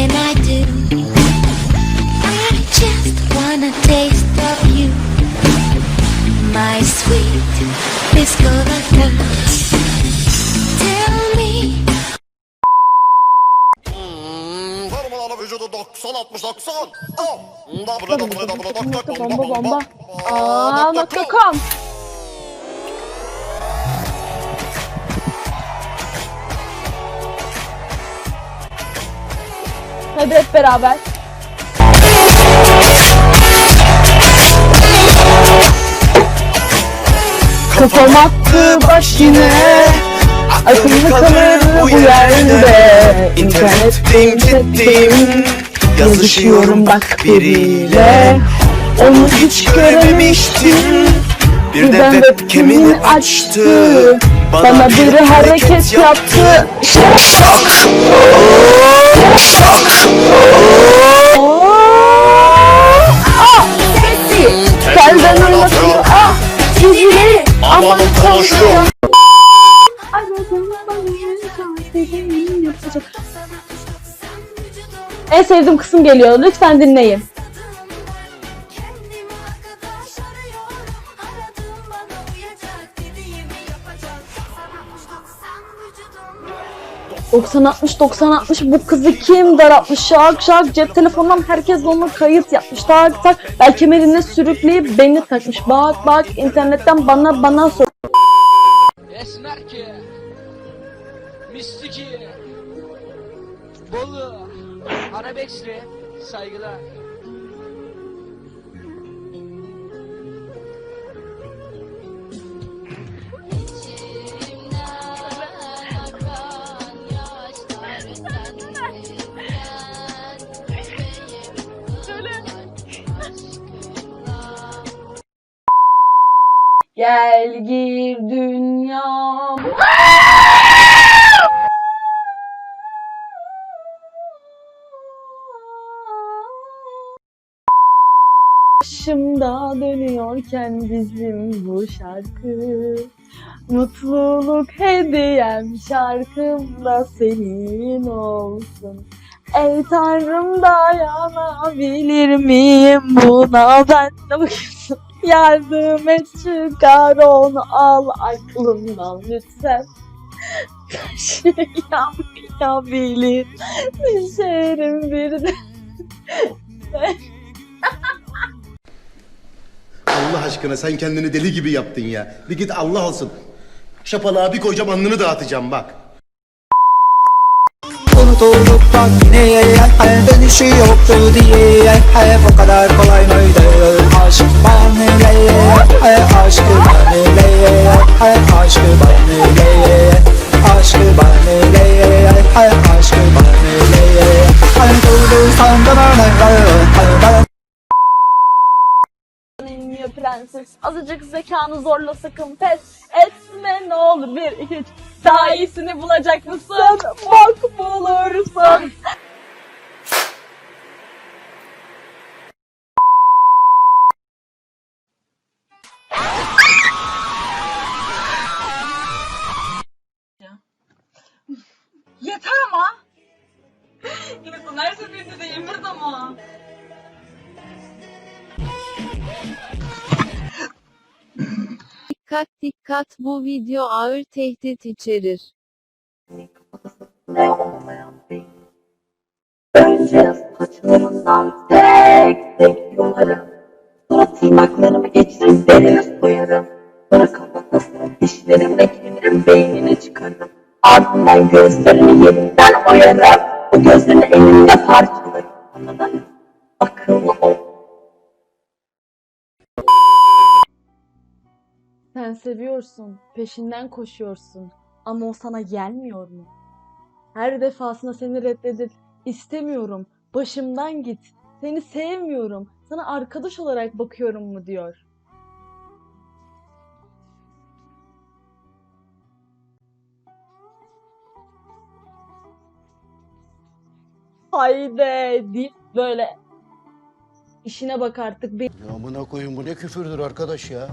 and I do. I just wanna taste of you, my sweet Piscolata. Tell me. Formalı vücudu 90 60 90. Oh. Bomba bomba. Aa, nokta com. Hadi hep beraber. Kafam attı baş yine. Akıllı kalır bu yerde. İnternetteyim ciddiyim. Yazışıyorum bak biriyle. Onu hiç görememiştim. Bir de webcam'ini açtı. Bana biri hareket yaptı. Şok En sevdiğim kısım geliyor. Lütfen dinleyin. Kendim arkadaş arıyorum. Aradım bana uyacak dediğimi yapacak. 90 60 vücudum. 90 60 90 60 bu kızı kim daraltmış şak şak cep telefonundan herkes ona kayıt yapmış tak tak belki kemerine sürükleyip beni takmış bak bak internetten bana bana sor Esmer ki, Mistiki, Bolu, Arabeksli, saygılar. gel gir dünyam Başımda dönüyorken bizim bu şarkı. Mutluluk hediyem şarkımda senin olsun. Ey tanrım dayanabilir miyim buna? Ben de bakıyorsun Yardım et çıkar onu al aklımdan lütfen Taşıyamayabilir Düşerim bir de Allah aşkına sen kendini deli gibi yaptın ya. Bir git Allah olsun. Şapalığa bir koyacağım alnını dağıtacağım bak. Unutulduk bak yine Hal dönüşü yoktu diye Hep o kadar kolay Azıcık zekanı zorla sakın pes etme ne olur bir iki üç Daha iyisini bulacak mısın? Bak bulursun Yeter ama. İnsan her seferinde de yemez ama. Dikkat dikkat bu video ağır tehdit içerir. Önce saçlarından tek tek yolarım. Sonra tırnaklarımı geçirip derine soyarım. Sonra kafatasını dişlerimle kemirim beynini çıkarırım. Ardından gözlerini yerinden oyarım. O gözlerini elimle parçalarım. Anladın mı? Sen seviyorsun, peşinden koşuyorsun ama o sana gelmiyor mu? Her defasında seni reddedip istemiyorum, başımdan git, seni sevmiyorum, sana arkadaş olarak bakıyorum mu diyor. Haydi deyip böyle işine bak artık. Ya amına koyun bu ne küfürdür arkadaş ya.